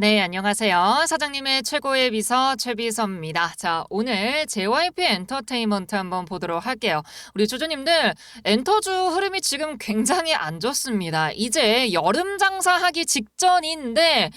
네, 안녕하세요. 사장님의 최고의 비서 최비서입니다. 자, 오늘 JYP 엔터테인먼트 한번 보도록 할게요. 우리 주주님들, 엔터주 흐름이 지금 굉장히 안 좋습니다. 이제 여름 장사하기 직전인데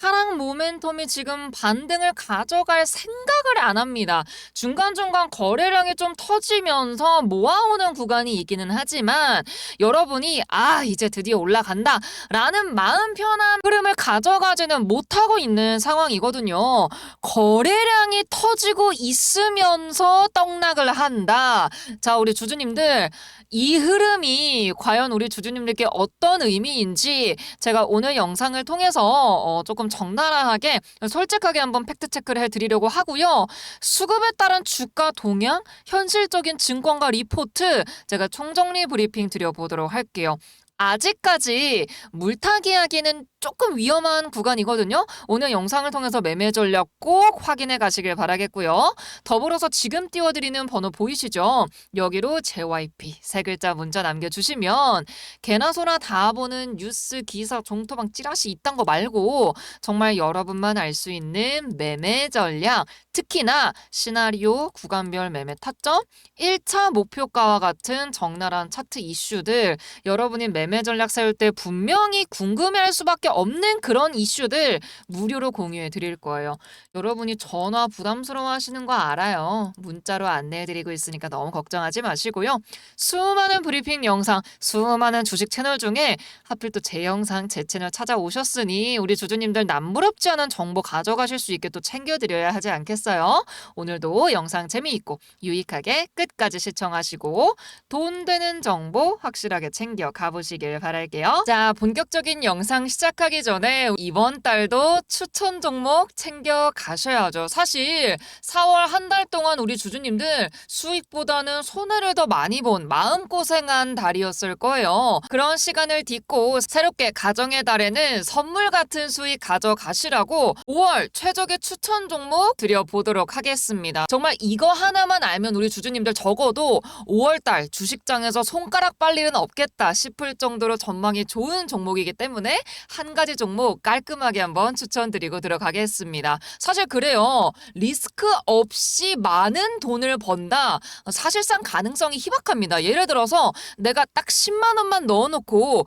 하락 모멘텀이 지금 반등을 가져갈 생각을 안 합니다. 중간중간 거래량이 좀 터지면서 모아오는 구간이 있기는 하지만 여러분이 아, 이제 드디어 올라간다 라는 마음 편한 흐름을 가져가지는 못하고 있는 상황이거든요. 거래량이 터지고 있으면서 떡락을 한다. 자, 우리 주주님들, 이 흐름이 과연 우리 주주님들께 어떤 의미인지 제가 오늘 영상을 통해서 어, 조금 적나라하게 솔직하게 한번 팩트 체크를 해드리려고 하고요. 수급에 따른 주가 동향, 현실적인 증권가 리포트 제가 총정리 브리핑 드려보도록 할게요. 아직까지 물타기 하기는 조금 위험한 구간이거든요. 오늘 영상을 통해서 매매 전략 꼭 확인해 가시길 바라겠고요. 더불어서 지금 띄워드리는 번호 보이시죠? 여기로 JYP 세 글자 문자 남겨주시면 개나 소나 다 보는 뉴스, 기사, 종토방 찌라시 이딴 거 말고 정말 여러분만 알 수 있는 매매 전략 특히나 시나리오, 구간별 매매 타점, 1차 목표가와 같은 적나라한 차트 이슈들 여러분이 매매 전략 세울 때 분명히 궁금해할 수밖에 없는 그런 이슈들 무료로 공유해 드릴 거예요. 여러분이 전화 부담스러워 하시는 거 알아요. 문자로 안내해 드리고 있으니까 너무 걱정하지 마시고요. 수많은 브리핑 영상, 수많은 주식 채널 중에 하필 또 제 영상, 제 채널 찾아오셨으니 우리 주주님들 남부럽지 않은 정보 가져가실 수 있게 또 챙겨 드려야 하지 않겠어요? 오늘도 영상 재미있고 유익하게 끝까지 시청하시고 돈 되는 정보 확실하게 챙겨 가보시길 바랄게요. 자, 본격적인 영상 시작 하기 전에 이번 달도 추천 종목 챙겨 가셔야죠. 사실 4월 한 달 동안 우리 주주님들 수익보다는 손해를 더 많이 본 마음고생한 달이었을 거예요. 그런 시간을 딛고 새롭게 가정의 달에는 선물 같은 수익 가져가시라고 5월 최적의 추천 종목 드려보도록 하겠습니다. 정말 이거 하나만 알면 우리 주주님들 적어도 5월 달 주식장에서 손가락 빨 일은 없겠다 싶을 정도로 전망이 좋은 종목이기 때문에 한 가지 종목 깔끔하게 한번 추천드리고 들어가겠습니다. 사실 그래요. 리스크 없이 많은 돈을 번다. 사실상 가능성이 희박합니다. 예를 들어서 내가 딱 10만 원만 넣어놓고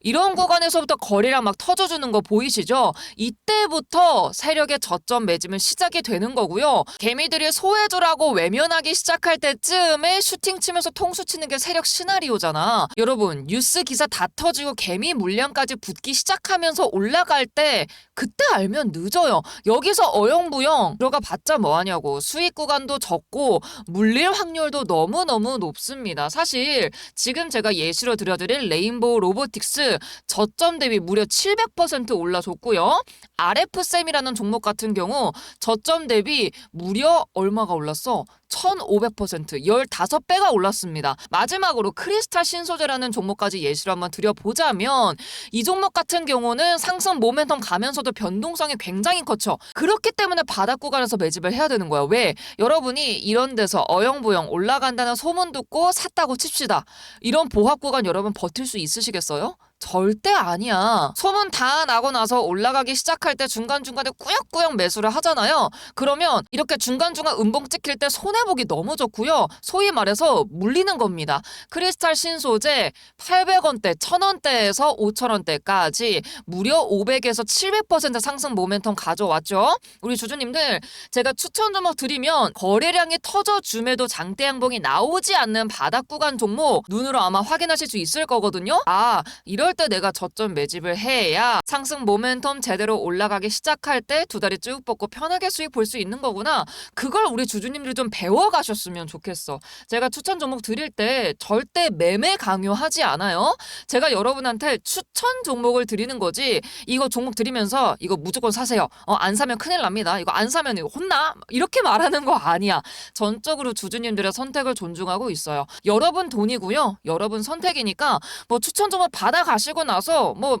이런 구간에서부터 거래량 막 터져주는 거 보이시죠? 이때부터 세력의 저점 매집은 시작이 되는 거고요. 개미들이 소해주라고 외면하기 시작할 때쯤에 슈팅 치면서 통수 치는 게 세력 시나리오잖아. 여러분 뉴스 기사 다 터지고 개미 물량까지 붙기 시작하면서 올라갈 때 그때 알면 늦어요. 여기서 어영부영 들어가 봤자 뭐하냐고 수익 구간도 적고 물릴 확률도 너무너무 높습니다. 사실 지금 제가 예시로 들려드린 레인보우 로보틱스 저점 대비 무려 700% 올라줬고요. RF쌤이라는 종목 같은 경우 저점 대비 무려 얼마가 올랐어? 1500% 15배가 올랐습니다. 마지막으로 크리스탈 신소재라는 종목까지 예시로 한번 드려보자면 이 종목 같은 경우는 상승 모멘텀 가면서도 변동성이 굉장히 커죠. 그렇기 때문에 바닥 구간에서 매집을 해야 되는 거야. 왜? 여러분이 이런 데서 어영부영 올라간다는 소문 듣고 샀다고 칩시다. 이런 보합 구간 여러분 버틸 수 있으시겠어요? 절대 아니야. 소문 다 나고 나서 올라가기 시작할 때 중간중간에 꾸역꾸역 매수를 하잖아요. 그러면 이렇게 중간중간 음봉 찍힐 때 손해보기 너무 좋고요. 소위 말해서 물리는 겁니다. 크리스탈 신소재 800원대, 1000원대에서 5000원대까지 무려 500에서 700% 상승 모멘텀 가져왔죠. 우리 주주님들 제가 추천 종목 드리면 거래량이 터져줌에도 장대 양봉이 나오지 않는 바닥 구간 종목 눈으로 아마 확인하실 수 있을 거거든요. 아 이럴 때 내가 저점 매집을 해야 상승 모멘텀 제대로 올라가기 시작할 때 두 다리 쭉 뻗고 편하게 수익 볼 수 있는 거구나. 그걸 우리 주주님들 좀 배워가셨으면 좋겠어. 제가 추천 종목 드릴 때 절대 매매 강요하지 않아요. 제가 여러분한테 추천 종목을 드리는 거지. 이거 종목 드리면서 이거 무조건 사세요. 어, 안 사면 큰일 납니다. 이거 안 사면 이거 혼나. 이렇게 말하는 거 아니야. 전적으로 주주님들의 선택을 존중하고 있어요. 여러분 돈이고요. 여러분 선택이니까 뭐 추천 종목 받아가 시고 나서 뭐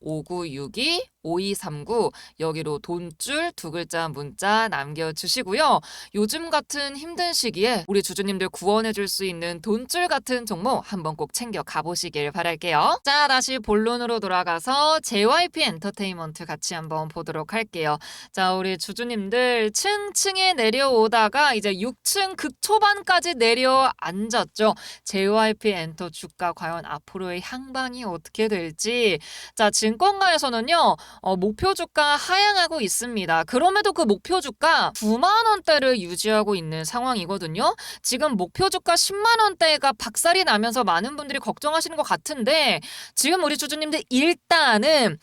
5962 5239 여기로 돈줄 두 글자 문자 남겨주시고요. 요즘 같은 힘든 시기에 우리 주주님들 구원해줄 수 있는 돈줄 같은 종목 한번 꼭 챙겨 가보시길 바랄게요. 자 다시 본론으로 돌아가서 JYP 엔터테인먼트 같이 한번 보도록 할게요. 자 우리 주주님들 층층에 내려오다가 이제 6층 극초반까지 내려앉았죠. JYP 엔터 주가 과연 앞으로의 향방이 어떻게 될지 자 증권가에서는요 어, 목표 주가 하향하고 있습니다. 그럼에도 그 목표 주가 9만 원대를 유지하고 있는 상황이거든요. 지금 목표 주가 10만 원대가 박살이 나면서 많은 분들이 걱정하시는 것 같은데 지금 우리 주주님들 일단은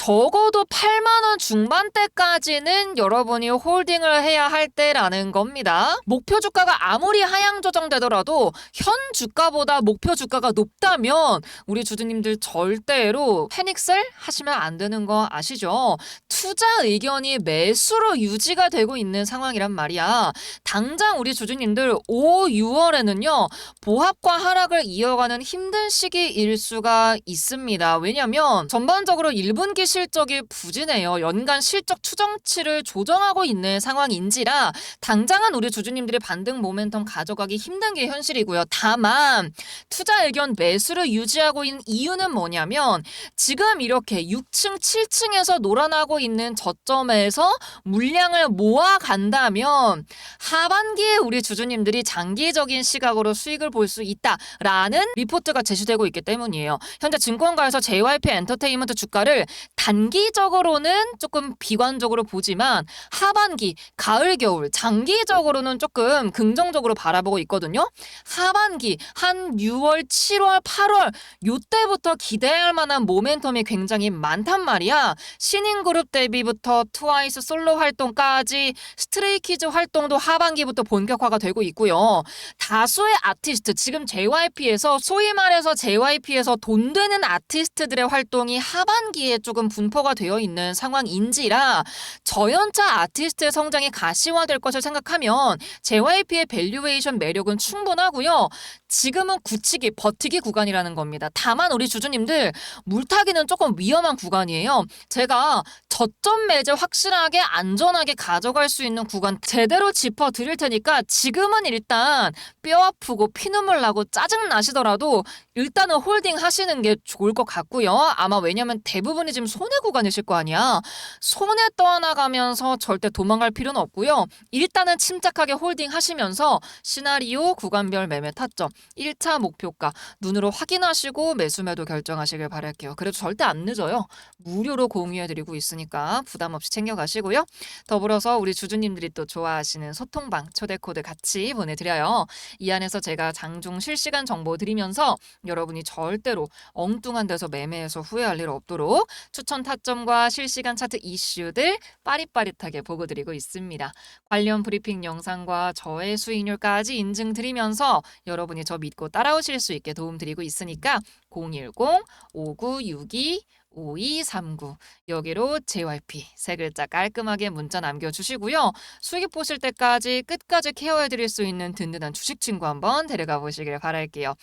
적어도 8만 원 중반대까지는 여러분이 홀딩을 해야 할 때라는 겁니다. 목표 주가가 아무리 하향 조정되더라도 현 주가보다 목표 주가가 높다면 우리 주주님들 절대로 패닉셀 하시면 안 되는 거 아시죠? 투자 의견이 매수로 유지가 되고 있는 상황이란 말이야. 당장 우리 주주님들 5, 6월에는요. 보합과 하락을 이어가는 힘든 시기일 수가 있습니다. 왜냐면 전반적으로 1분기 실적이 부진해요. 연간 실적 추정치를 조정하고 있는 상황인지라 당장은 우리 주주님들이 반등 모멘텀 가져가기 힘든 게 현실이고요. 다만 투자 의견 매수를 유지하고 있는 이유는 뭐냐면 지금 이렇게 6층, 7층에서 놀아나고 있는 저점에서 물량을 모아 간다면 하반기에 우리 주주님들이 장기적인 시각으로 수익을 볼 수 있다라는 리포트가 제시되고 있기 때문이에요. 현재 증권가에서 JYP 엔터테인먼트 주가를 단기적으로는 조금 비관적으로 보지만 하반기, 가을, 겨울 장기적으로는 조금 긍정적으로 바라보고 있거든요. 하반기 한 6월, 7월, 8월 요때부터 기대할 만한 모멘텀이 굉장히 많단 말이야. 신인 그룹 데뷔부터 트와이스 솔로 활동까지 스트레이키즈 활동도 하반기부터 본격화가 되고 있고요. 다수의 아티스트 지금 JYP에서 소위 말해서 JYP에서 돈 되는 아티스트들의 활동이 하반기에 조금 분포가 되어 있는 상황인지라 저연차 아티스트의 성장이 가시화될 것을 생각하면 JYP의 밸류에이션 매력은 충분하고요. 지금은 굳히기 버티기 구간이라는 겁니다. 다만 우리 주주님들 물타기는 조금 위험한 구간이에요. 제가 저점 매제 확실하게 안전하게 가져갈 수 있는 구간 제대로 짚어 드릴 테니까 지금은 일단 뼈 아프고 피눈물 나고 짜증 나시더라도 일단은 홀딩 하시는 게 좋을 것 같고요. 아마 왜냐면 대부분이 지금 손해 구간이실 거 아니야. 손해 떠나가면서 절대 도망갈 필요는 없고요. 일단은 침착하게 홀딩 하시면서 시나리오 구간별 매매 타점 1차 목표가 눈으로 확인하시고 매수매도 결정하시길 바랄게요. 그래도 절대 안 늦어요. 무료로 공유해드리고 있으니까 부담 없이 챙겨가시고요. 더불어서 우리 주주님들이 또 좋아하시는 소통방 초대 코드 같이 보내드려요. 이 안에서 제가 장중 실시간 정보 드리면서 여러분이 절대로 엉뚱한 데서 매매해서 후회할 일 없도록 추천 타점과 실시간 차트 이슈들 빠릿빠릿하게 보고 드리고 있습니다. 관련 브리핑 영상과 저의 수익률까지 인증드리면서 여러분이 저 믿고 따라오실 수 있게 도움드리고 있으니까 010-5962 5239 여기로 JYP 세 글자 깔끔하게 문자 남겨주시고요. 수익 보실 때까지 끝까지 케어해드릴 수 있는 든든한 주식 친구 한번 데려가 보시길 바랄게요.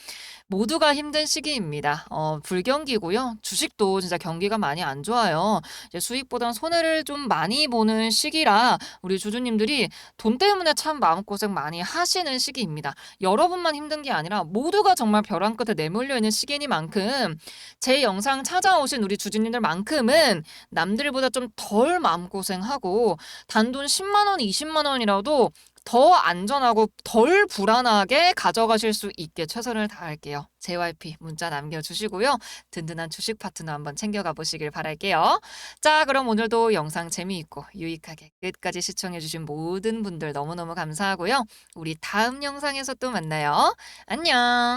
모두가 힘든 시기입니다. 어, 불경기고요. 주식도 진짜 경기가 많이 안 좋아요. 이제 수익보단 손해를 좀 많이 보는 시기라 우리 주주님들이 돈 때문에 참 마음고생 많이 하시는 시기입니다. 여러분만 힘든 게 아니라 모두가 정말 벼랑 끝에 내몰려 있는 시기니만큼 제 영상 찾아오신 우리 주주님들만큼은 남들보다 좀 덜 마음고생하고 단돈 10만 원, 20만 원이라도 더 안전하고 덜 불안하게 가져가실 수 있게 최선을 다할게요. JYP 문자 남겨주시고요. 든든한 주식 파트너 한번 챙겨가 보시길 바랄게요. 자, 그럼 오늘도 영상 재미있고 유익하게 끝까지 시청해주신 모든 분들 너무너무 감사하고요. 우리 다음 영상에서 또 만나요. 안녕!